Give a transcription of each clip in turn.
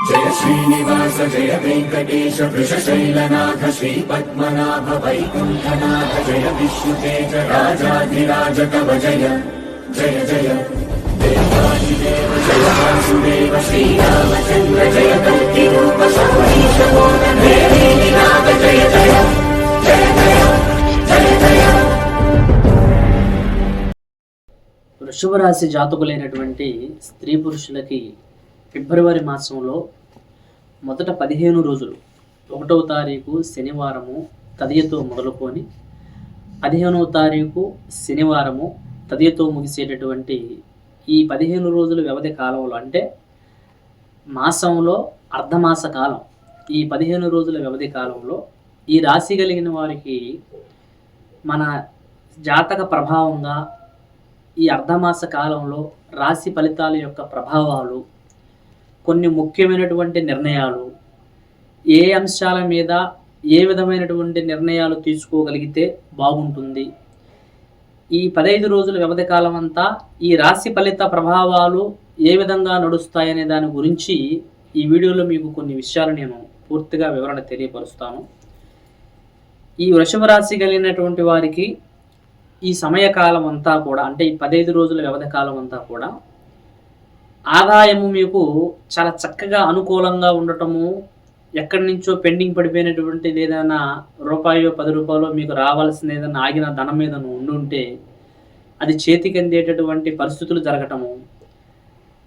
జయ శ్రీనివాస జయ వెంకటేశ వృషశైలనాథ శ్రీ పద్మనాభ వైకుంఠనాథ జయ విష్ణుతేజ రాజాధిరాజ కవ జయ జయ జయ. దేవాదిదేవ జయ వాసుదేవ శ్రీరామచంద్ర జయ కల్కి రూప సౌరీశ నాథ జయ జయ జయ జయ జయ జయ వృషభ రాశి జాతకులైనటువంటి స్త్రీ పురుషులకి ఫిబ్రవరి మాసంలో మొదట పదిహేను రోజులు ఒకటవ తారీఖు శనివారము తదియతో మొదలుకొని పదిహేనవ తారీఖు శనివారము తదియతో ముగిసేటటువంటి ఈ పదిహేను రోజుల వ్యవధి కాలంలో అంటే మాసంలో అర్ధమాస కాలం. ఈ పదిహేను రోజుల వ్యవధి కాలంలో ఈ రాశి కలిగిన వారికి మన జాతక ప్రభావంగా ఈ అర్ధమాస కాలంలో రాశి ఫలితాల యొక్క ప్రభావాలు కొన్ని ముఖ్యమైనటువంటి నిర్ణయాలు ఏ అంశాల మీద ఏ విధమైనటువంటి నిర్ణయాలు తీసుకోగలిగితే బాగుంటుంది? ఈ పదహైదు రోజుల వ్యవధి కాలం అంతా ఈ రాశి ఫలిత ప్రభావాలు ఏ విధంగా నడుస్తాయనే దాని గురించి ఈ వీడియోలో మీకు కొన్ని విషయాలు నేను పూర్తిగా వివరణ తెలియపరుస్తాను. ఈ వృషభ రాశి కలిగినటువంటి వారికి ఈ సమయకాలం అంతా కూడా అంటే ఈ పదహైదు రోజుల వ్యవధి కాలం అంతా కూడా ఆదాయము మీకు చాలా చక్కగా అనుకూలంగా ఉండటము ఎక్కడి నుంచో పెండింగ్ పడిపోయినటువంటిది ఏదైనా రూపాయో పది రూపాయలు మీకు రావాల్సిన ఏదైనా ఆగిన ధనం మీద ఉండుంటే అది చేతికి అందేటటువంటి పరిస్థితులు జరగటము.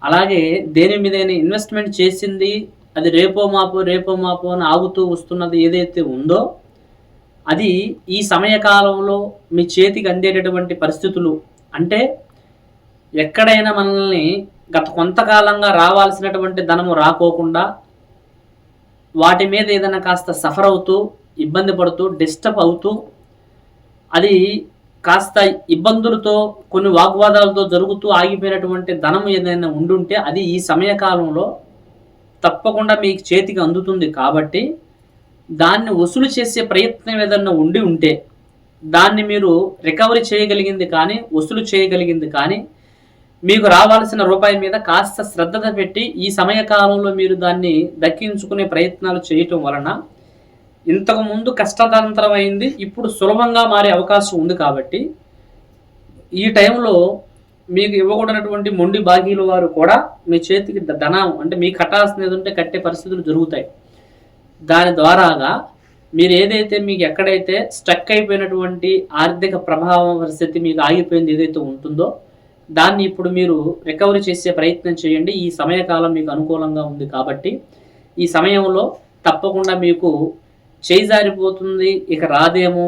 అలాగే దేని మీదైనా ఇన్వెస్ట్మెంట్ చేసింది అది రేపో మాపో రేపో మాపో అని ఆగుతూ వస్తున్నది ఏదైతే ఉందో అది ఈ సమయకాలంలో మీ చేతికి అందేటటువంటి పరిస్థితులు. అంటే ఎక్కడైనా మనల్ని గత కొంతకాలంగా రావాల్సినటువంటి ధనము రాకోకుండా వాటి మీద ఏదైనా కాస్త సఫర్ అవుతూ ఇబ్బంది పడుతూ డిస్టర్బ్ అవుతూ అది కాస్త ఇబ్బందులతో కొన్ని వాగ్వాదాలతో జరుగుతూ ఆగిపోయినటువంటి ధనం ఏదైనా ఉండుంటే అది ఈ సమయకాలంలో తప్పకుండా మీకు చేతికి అందుతుంది కాబట్టి దాన్ని వసూలు చేసే ప్రయత్నం ఏదన్నా ఉండి ఉంటే దాన్ని మీరు రికవరీ చేయగలిగింది కానీ వసూలు చేయగలిగింది కానీ మీకు రావాల్సిన రూపాయి మీద కాస్త శ్రద్ధ పెట్టి ఈ సమయకాలంలో మీరు దాన్ని దక్కించుకునే ప్రయత్నాలు చేయటం వలన ఇంతకుముందు ముందు అయింది ఇప్పుడు సులభంగా మారే అవకాశం ఉంది కాబట్టి ఈ టైంలో మీకు ఇవ్వకూడనటువంటి మొండి బాగీల వారు కూడా మీ చేతికి ద- ధనం అంటే మీకు కట్టాల్సినది ఉంటే కట్టే పరిస్థితులు జరుగుతాయి. దాని ద్వారాగా మీరు ఏదైతే మీకు ఎక్కడైతే స్టక్ అయిపోయినటువంటి ఆర్థిక ప్రభావం పరిస్థితి మీకు ఆగిపోయింది ఏదైతే ఉంటుందో దాన్ని ఇప్పుడు మీరు రికవరీ చేసే ప్రయత్నం చేయండి. ఈ సమయకాలం మీకు అనుకూలంగా ఉంది కాబట్టి ఈ సమయంలో తప్పకుండా మీకు చేయి జారిపోతుంది. ఇక రాదేమో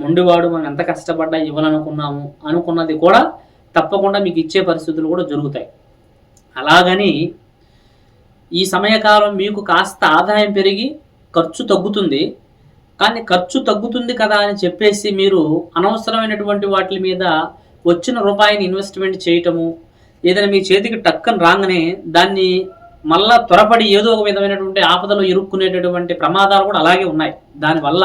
మొండివాడు మనం ఎంత కష్టపడ్డా ఇవ్వాలనుకున్నాము అనుకున్నది కూడా తప్పకుండా మీకు ఇచ్చే పరిస్థితులు కూడా జరుగుతాయి. అలాగని ఈ సమయకాలం మీకు కాస్త ఆదాయం పెరిగి ఖర్చు తగ్గుతుంది. కానీ ఖర్చు తగ్గుతుంది కదా అని చెప్పేసి మీరు అనవసరమైనటువంటి వాటి మీద వచ్చిన రూపాయిని ఇన్వెస్ట్మెంట్ చేయటము ఏదైనా మీ చేతికి టక్కని రాగానే దాన్ని మళ్ళా త్వరపడి ఏదో ఒక విధమైనటువంటి ఆపదలో ఇరుక్కునేటటువంటి ప్రమాదాలు కూడా అలాగే ఉన్నాయి. దానివల్ల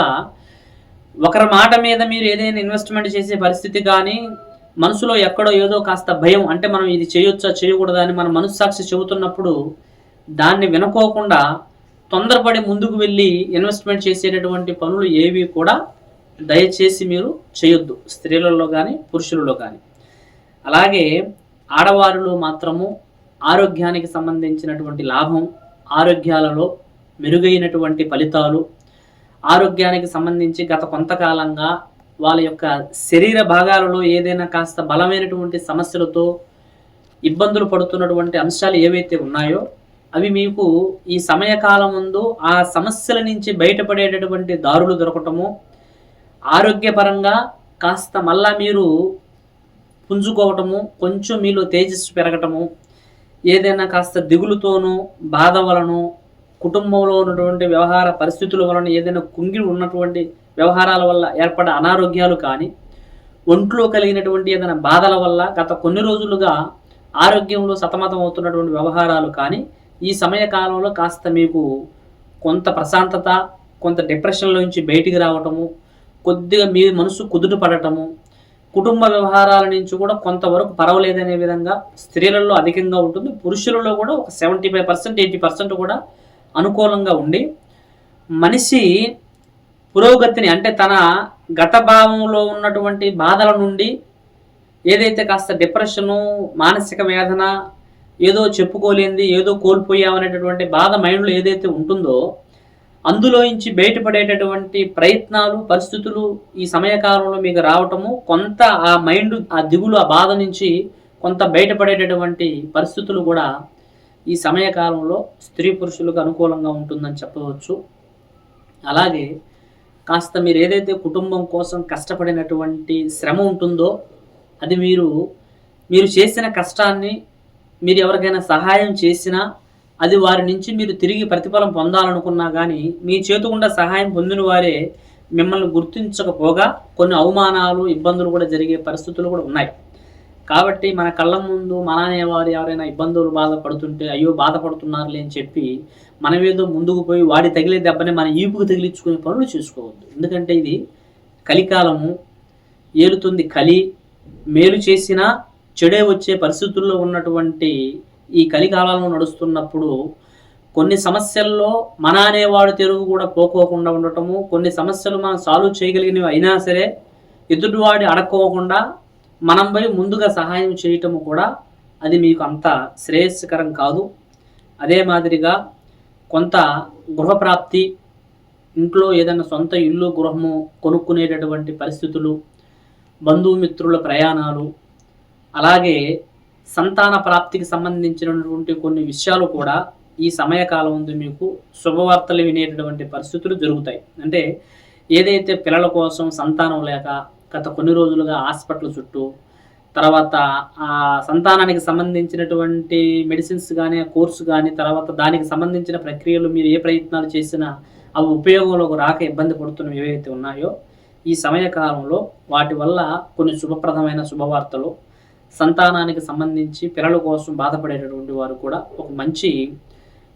ఒకరి మాట మీద మీరు ఏదైనా ఇన్వెస్ట్మెంట్ చేసే పరిస్థితి కానీ మనసులో ఎక్కడో ఏదో కాస్త భయం అంటే మనం ఇది చేయొచ్చా చేయకూడదా అని మన మనస్సాక్షి చెబుతున్నప్పుడు దాన్ని వినుకోకుండా తొందరపడి ముందుకు వెళ్ళి ఇన్వెస్ట్మెంట్ చేసేటటువంటి పనులు ఏవి కూడా దయచేసి మీరు చేయొద్దు స్త్రీలలో కానీ పురుషులలో కానీ అలాగే ఆడవారిలో మాత్రము ఆరోగ్యానికి సంబంధించినటువంటి లాభం ఆరోగ్యాలలో మెరుగైనటువంటి ఫలితాలు ఆరోగ్యానికి సంబంధించి గత కొంతకాలంగా వాళ్ళ యొక్క శరీర భాగాలలో ఏదైనా కాస్త బలమైనటువంటి సమస్యలతో ఇబ్బందులు పడుతున్నటువంటి అంశాలు ఏవైతే ఉన్నాయో అవి మీకు ఈ సమయకాలం ముందు ఆ సమస్యల నుంచి బయటపడేటటువంటి దారులు దొరకటము ఆరోగ్యపరంగా కాస్త మళ్ళా మీరు పుంజుకోవటము కొంచెం మీలో తేజస్సు పెరగటము ఏదైనా కాస్త దిగులుతోనూ బాధ వలన కుటుంబంలో ఉన్నటువంటి వ్యవహార పరిస్థితుల వలన ఏదైనా కుంగి ఉన్నటువంటి వ్యవహారాల వల్ల ఏర్పడే అనారోగ్యాలు కానీ ఒంట్లో కలిగినటువంటి ఏదైనా బాధల వల్ల గత కొన్ని రోజులుగా ఆరోగ్యంలో సతమతం అవుతున్నటువంటి వ్యవహారాలు కానీ ఈ సమయ కాలంలో కాస్త మీకు కొంత ప్రశాంతత కొంత డిప్రెషన్లో నుంచి బయటికి రావటము కొద్దిగా మీ మనసు కుదుట పడటము కుటుంబ వ్యవహారాల నుంచి కూడా కొంతవరకు పర్వాలేదనే విధంగా స్త్రీలలో అధికంగా ఉంటుంది. పురుషులలో కూడా ఒక seventy five percent eighty percent కూడా అనుకూలంగా ఉండి మనిషి పురోగతిని అంటే తన గత భావంలో ఉన్నటువంటి బాధల నుండి ఏదైతే కాస్త డిప్రెషను మానసిక వేదన ఏదో చెప్పుకోలేంది ఏదో కోల్పోయామనేటటువంటి బాధ మైండ్లో ఏదైతే ఉంటుందో అందులోంచి బయటపడేటటువంటి ప్రయత్నాలు పరిస్థితులు ఈ సమయకాలంలో మీకు రావటము కొంత ఆ మైండ్ ఆ దిగులు ఆ బాధ నుంచి కొంత బయటపడేటటువంటి పరిస్థితులు కూడా ఈ సమయకాలంలో స్త్రీ పురుషులకు అనుకూలంగా ఉంటుందని చెప్పవచ్చు. అలాగే కాస్త మీరు ఏదైతే కుటుంబం కోసం కష్టపడినటువంటి శ్రమ ఉంటుందో అది మీరు మీరు చేసిన కష్టాన్ని మీరు ఎవరికైనా సహాయం చేసినా అది వారి నుంచి మీరు తిరిగి ప్రతిఫలం పొందాలనుకున్నా కానీ మీ చేతి గుండా సహాయం పొందిన వారే మిమ్మల్ని గుర్తించకపోగా కొన్ని అవమానాలు ఇబ్బందులు కూడా జరిగే పరిస్థితులు కూడా ఉన్నాయి. కాబట్టి మన కళ్ళ ముందు మన అనేవారు ఎవరైనా ఇబ్బందులు బాధపడుతుంటే అయ్యో బాధపడుతున్నారులే అని చెప్పి మనమేదో ముందుకు పోయి వాడి తగిలే దెబ్బని మన ఈపుకు తగిలించుకునే పనులు చేసుకోవద్దు. ఎందుకంటే ఇది కలికాలము. ఏలుతుంది కలి. మేలు చేసినా చెడే వచ్చే పరిస్థితుల్లో ఉన్నటువంటి ఈ కలికాలంలో నడుస్తున్నప్పుడు కొన్ని సమస్యల్లో మన అనేవాడు తెరుగు కూడా పోకోకుండా ఉండటము కొన్ని సమస్యలు మనం సాల్వ్ చేయగలిగినవి అయినా సరే ఎదుటివాడి అడక్కోకుండా మనం పోయి ముందుగా సహాయం చేయటము కూడా అది మీకు అంత శ్రేయస్కరం కాదు. అదే మాదిరిగా కొంత గృహప్రాప్తి ఇంట్లో ఏదైనా సొంత ఇల్లు గృహము కొనుక్కునేటటువంటి పరిస్థితులు బంధుమిత్రుల ప్రయాణాలు అలాగే సంతాన ప్రాప్తికి సంబంధించినటువంటి కొన్ని విషయాలు కూడా ఈ సమయకాలం ఉంది మీకు శుభవార్తలు వినేటటువంటి పరిస్థితులు జరుగుతాయి. అంటే ఏదైతే పిల్లల కోసం సంతానం లేక గత కొన్ని రోజులుగా హాస్పిటల్ చుట్టూ తర్వాత ఆ సంతానానికి సంబంధించినటువంటి మెడిసిన్స్ కానీ కోర్సు కానీ తర్వాత దానికి సంబంధించిన ప్రక్రియలు మీరు ఏ ప్రయత్నాలు చేసినా అవి ఉపయోగంలోకి రాక ఇబ్బంది పడుతున్నవి ఏవైతే ఉన్నాయో ఈ సమయకాలంలో వాటి వల్ల కొన్ని శుభప్రదమైన శుభవార్తలు సంతానానికి సంబంధించి పిల్లల కోసం బాధపడేటటువంటి వారు కూడా ఒక మంచి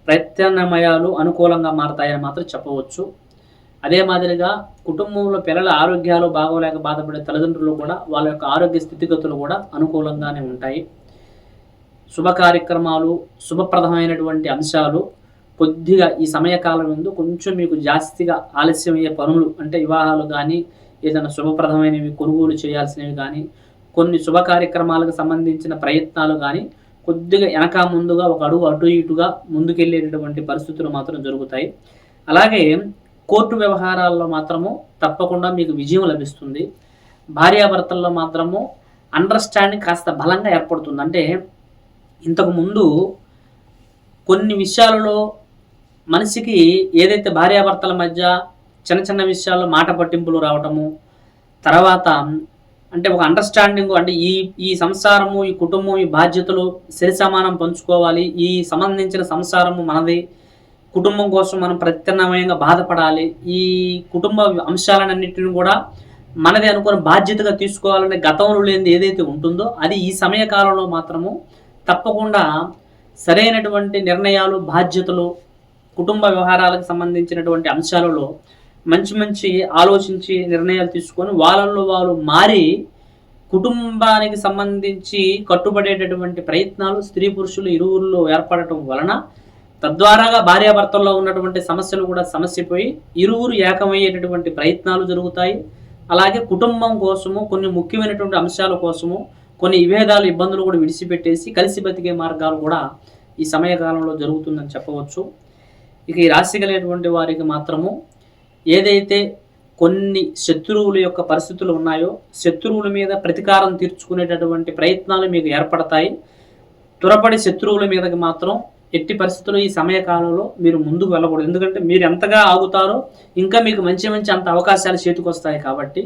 ప్రత్యామ్నాయాలు అనుకూలంగా మారతాయని మాత్రం చెప్పవచ్చు. అదే మాదిరిగా కుటుంబంలో పిల్లల ఆరోగ్యాలు బాగోలేక బాధపడే తల్లిదండ్రులు కూడా వాళ్ళ యొక్క ఆరోగ్య స్థితిగతులు కూడా అనుకూలంగానే ఉంటాయి. శుభ కార్యక్రమాలు శుభప్రదమైనటువంటి అంశాలు కొద్దిగా ఈ సమయకాలం ముందు కొంచెం మీకు జాస్తిగా ఆలస్యమయ్యే పనులు అంటే వివాహాలు కానీ ఏదైనా శుభప్రదమైనవి కొనుగోలు చేయాల్సినవి కానీ కొన్ని శుభ కార్యక్రమాలకు సంబంధించిన ప్రయత్నాలు కానీ కొద్దిగా వెనక ముందుగా ఒక అడుగు అటు ఇటుగా ముందుకెళ్ళేటటువంటి పరిస్థితులు మాత్రం జరుగుతాయి. అలాగే కోర్టు వ్యవహారాల్లో మాత్రము తప్పకుండా మీకు విజయం లభిస్తుంది. భార్యాభర్తల్లో మాత్రము అండర్స్టాండింగ్ కాస్త బలంగా ఏర్పడుతుంది. అంటే ఇంతకుముందు కొన్ని విషయాలలో మనిషికి ఏదైతే భార్యాభర్తల మధ్య చిన్న చిన్న విషయాల్లో మాట పట్టింపులు రావటము తర్వాత అంటే ఒక అండర్స్టాండింగ్ అంటే ఈ ఈ సంసారము ఈ కుటుంబం ఈ బాధ్యతలు సరి సమానం పంచుకోవాలి. ఈ సంబంధించిన సంసారము మనది. కుటుంబం కోసం మనం ప్రత్యామ్నాయంగా బాధపడాలి. ఈ కుటుంబ అంశాలన్నింటిని కూడా మనది అనుకున్న బాధ్యతగా తీసుకోవాలనే గతంలో లేనిది ఏదైతే ఉంటుందో అది ఈ సమయ కాలంలో మాత్రము తప్పకుండా సరైనటువంటి నిర్ణయాలు బాధ్యతలు కుటుంబ వ్యవహారాలకు సంబంధించినటువంటి అంశాలలో మంచి మంచి ఆలోచించి నిర్ణయాలు తీసుకొని వాళ్ళల్లో వాళ్ళు మారి కుటుంబానికి సంబంధించి కట్టుబడేటటువంటి ప్రయత్నాలు స్త్రీ పురుషులు ఇరువురిలో ఏర్పడటం వలన తద్వారాగా భార్యాభర్తల్లో ఉన్నటువంటి సమస్యలు కూడా సమస్యపోయి ఇరువురు ఏకమయ్యేటటువంటి ప్రయత్నాలు జరుగుతాయి. అలాగే కుటుంబం కోసము కొన్ని ముఖ్యమైనటువంటి అంశాల కోసము కొన్ని విభేదాలు ఇబ్బందులు కూడా విడిచిపెట్టేసి కలిసి బతికే మార్గాలు కూడా ఈ సమయకాలంలో జరుగుతుందని చెప్పవచ్చు. ఇక ఈ రాశి కలిగినటువంటి వారికి మాత్రము ఏదైతే కొన్ని శత్రువుల యొక్క పరిస్థితులు ఉన్నాయో శత్రువుల మీద ప్రతీకారం తీర్చుకునేటటువంటి ప్రయత్నాలు మీకు ఏర్పడతాయి. త్వరపడి శత్రువుల మీదకి మాత్రం ఎట్టి పరిస్థితుల్లో ఈ సమయకాలంలో మీరు ముందుకు వెళ్ళకూడదు. ఎందుకంటే మీరు ఎంతగా ఆగుతారో ఇంకా మీకు మంచి మంచి అంత అవకాశాలు చేతికొస్తాయి కాబట్టి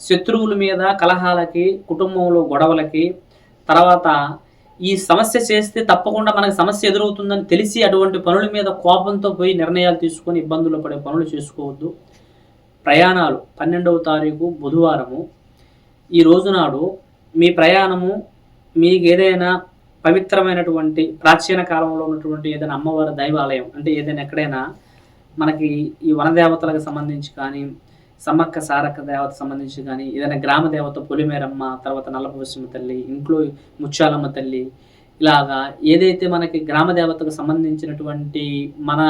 శత్రువుల మీద కలహాలకి కుటుంబంలో గొడవలకి తర్వాత ఈ సమస్య చేస్తే తప్పకుండా మనకు సమస్య ఎదురవుతుందని తెలిసి అటువంటి పనుల మీద కోపంతో పోయి నిర్ణయాలు తీసుకొని ఇబ్బందులు పడే పనులు చేసుకోవద్దు. ప్రయాణాలు. పన్నెండవ తారీఖు బుధవారము. ఈ రోజునాడు మీ ప్రయాణము మీకు ఏదైనా పవిత్రమైనటువంటి ప్రాచీన కాలంలో ఉన్నటువంటి ఏదైనా అమ్మవారి దైవాలయం అంటే ఏదైనా ఎక్కడైనా మనకి ఈ వనదేవతలకు సంబంధించి కానీ సమ్మక్క సారక్క దేవత సంబంధించి కానీ ఏదైనా గ్రామ దేవత పొలిమేరమ్మ తర్వాత నల్లపవశమ్మ తల్లి ఇంట్లో ముత్యాలమ్మ తల్లి ఇలాగా ఏదైతే మనకి గ్రామ దేవతకు సంబంధించినటువంటి మన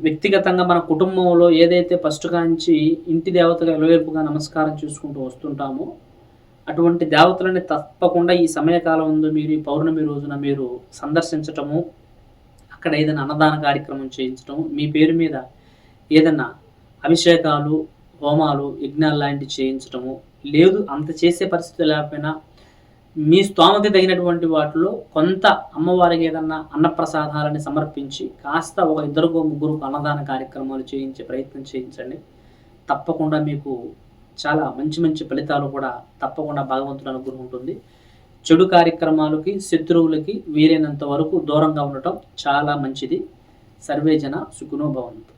వ్యక్తిగతంగా మన కుటుంబంలో ఏదైతే ఫస్ట్ కాంచి ఇంటి దేవతగా ఎలవేపుగా నమస్కారం చేసుకుంటూ వస్తుంటామో అటువంటి దేవతలని తప్పకుండా ఈ సమయకాలం ఉందో మీరు ఈ పౌర్ణమి రోజున మీరు సందర్శించటము అక్కడ ఏదైనా అన్నదాన కార్యక్రమం చేయించడం మీ పేరు మీద ఏదైనా అభిషేకాలు హోమాలు యజ్ఞాలు లాంటివి చేయించటము. లేదు అంత చేసే పరిస్థితి లేకపోయినా మీ స్తోమత తగినటువంటి వాటిలో కొంత అమ్మవారికి ఏదన్నా అన్నప్రసాదాలని సమర్పించి కాస్త ఒక ఇద్దరుకో ముగ్గురుకు అన్నదాన కార్యక్రమాలు చేయించే ప్రయత్నం చేయించండి. తప్పకుండా మీకు చాలా మంచి మంచి ఫలితాలు కూడా తప్పకుండా భగవంతుడు అనుగ్రహం ఉంటుంది. చెడు కార్యక్రమాలకి శత్రువులకి వీలైనంత వరకు దూరంగా ఉండటం చాలా మంచిది. సర్వేజన సుఖనో భవంతు.